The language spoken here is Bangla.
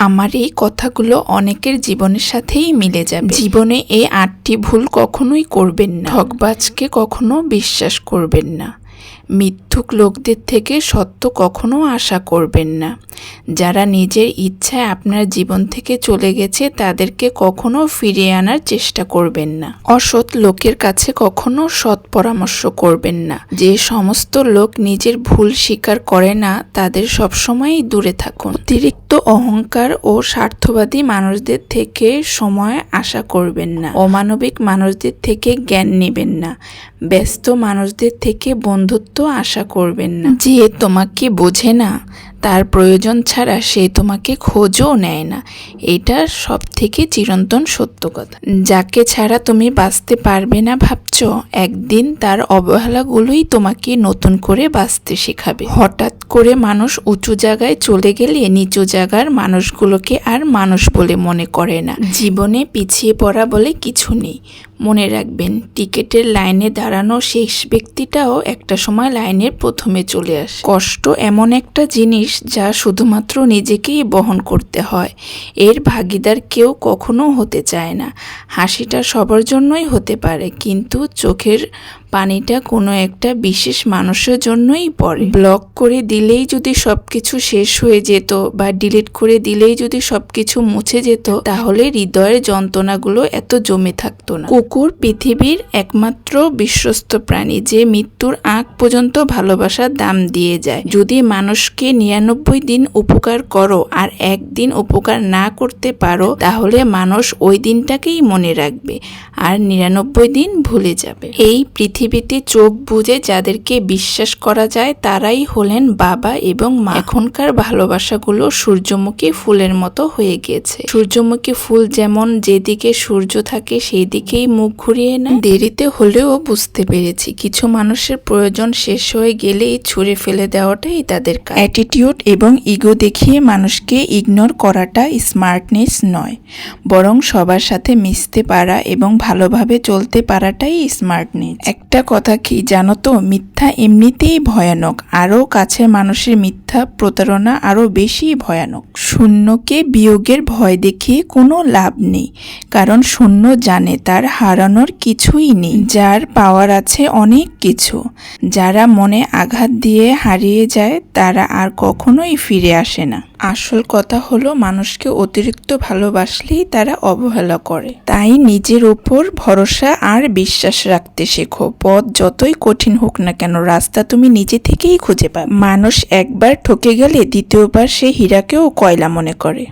আমার এই কথাগুলো অনেকের জীবনের সাথেই মিলে যাবে। জীবনে এই আটটি ভুল কখনোই করবেন না। ঠকবাজকে কখনো বিশ্বাস করবেন না। মিথ্যুক লোকদের থেকে সত্য কখনো আশা করবেন না। যারা নিজের ইচ্ছায় আপনার জীবন থেকে চলে গেছে, তাদেরকে কখনো ফিরিয়ে আনার চেষ্টা করবেন না। অসৎ লোকের কাছে কখনো সৎ পরামর্শ করবেন না। যে সমস্ত লোক নিজের ভুল স্বীকার করে না, তাদের সবসময়ই দূরে থাকুন। অতিরিক্ত অহংকার ও স্বার্থবাদী মানুষদের থেকে সময় আশা করবেন না। অমানবিক মানুষদের থেকে জ্ঞান নেবেন না। ব্যস্ত মানুষদের থেকে বন্ধুত্ব আশা করবেন না। যে তোমাকে বোঝে না, তার প্রয়োজন ছাড়া সে তোমাকে খোঁজও নেয় না। এটা সব থেকে চিরন্তন সত্য কথা। যাকে ছাড়া তুমি বাঁচতে পারবে না ভাবছ, একদিন তার অবহেলাগুলোই তোমাকে নতুন করে বাঁচতে শেখাবে। হঠাৎ করে মানুষ উঁচু জায়গায় চলে গেলে নিচু জায়গার মানুষগুলোকে আর মানুষ বলে মনে করে না। জীবনে পিছিয়ে পড়া বলে কিছু নেই। মনে রাখবেন, টিকেটের লাইনে দাঁড়ানো শেষ ব্যক্তিটাও একটা সময় লাইনের প্রথমে চলে আসে। কষ্ট এমন একটা জিনিস যা শুধুমাত্র নিজেকেই বহন করতে হয়। এর ভাগিদার কেউ কখনো হতে চায় না। হাসিটা সবার জন্যই হতে পারে, কিন্তু চোখের পানিটা কোনো একটা বিশেষ মানুষের জন্যই পড়ে। ব্লক করে দিলেই যদি সবকিছু শেষ হয়ে যেত বা ডিলিট করে দিলেই যদি সবকিছু মুছে যেত, তাহলে হৃদয়ের যন্ত্রণাগুলো এত জমে থাকতো না। কুকুর পৃথিবীর একমাত্র বিশ্বস্ত প্রাণী যে মৃত্যুর আগ পর্যন্ত ভালোবাসার দাম দিয়ে যায়। যদি মানুষকে নিরানব্বই দিন উপকার করো আর একদিন উপকার না করতে পারো, তাহলে মানুষ ওই দিনটাকেই মনে রাখবে আর নিরানব্বই দিন ভুলে যাবে। এই পৃথিবীতে চোখ বুঝে যাদেরকে বিশ্বাস করা যায়, তারাই হলেন বাবা এবং মা। এখনকার ভালোবাসাগুলো সূর্যমুখী ফুলের মতো হয়ে গিয়েছে সূর্যমুখী ফুল যেমন যেদিকে সূর্য থাকে সেই দিকেই মুখ ঘুরিয়ে না দেরিতে হলেও বুঝতে পেরেছি, কিছু মানুষের প্রয়োজন শেষ হয়ে গেলেই ছুঁড়ে ফেলে দেওয়াটাই তাদের অ্যাটিটিউড এবং ইগো দেখিয়ে মানুষকে ইগনোর করাটা স্মার্টনেস নয়, বরং সবার সাথে মিশতে পারা এবং ভালোভাবে চলতে পারাটাই স্মার্টনেস। একটা কথা কি জানো তো? মিথ্যা এমনিতেই ভয়ানক। আরও কাছের মানুষের মিথ্যা প্রতারণা আরও বেশি ভয়ানক। শূন্যকে বিয়োগের ভয় দেখিয়ে কোনো লাভ নেই, কারণ শূন্য জানে তার হারানোর কিছুই নেই। যার পাওয়ার আছে অনেক কিছু। যারা মনে আঘাত দিয়ে হারিয়ে যায়, তারা আর কখনোই ফিরে আসে না। আসল কথা হলো, মানুষকে অতিরিক্ত ভালোবাসলেই তারা অবহেলা করে। তাই নিজের উপর ভরসা আর বিশ্বাস রাখতে শেখো। পথ যতই কঠিন হোক না কেন, রাস্তা তুমি নিজে থেকেই খুঁজে পাবে মানুষ একবার ঠকে গেলে দ্বিতীয়বার সে হীরাকেও কয়লা মনে করে।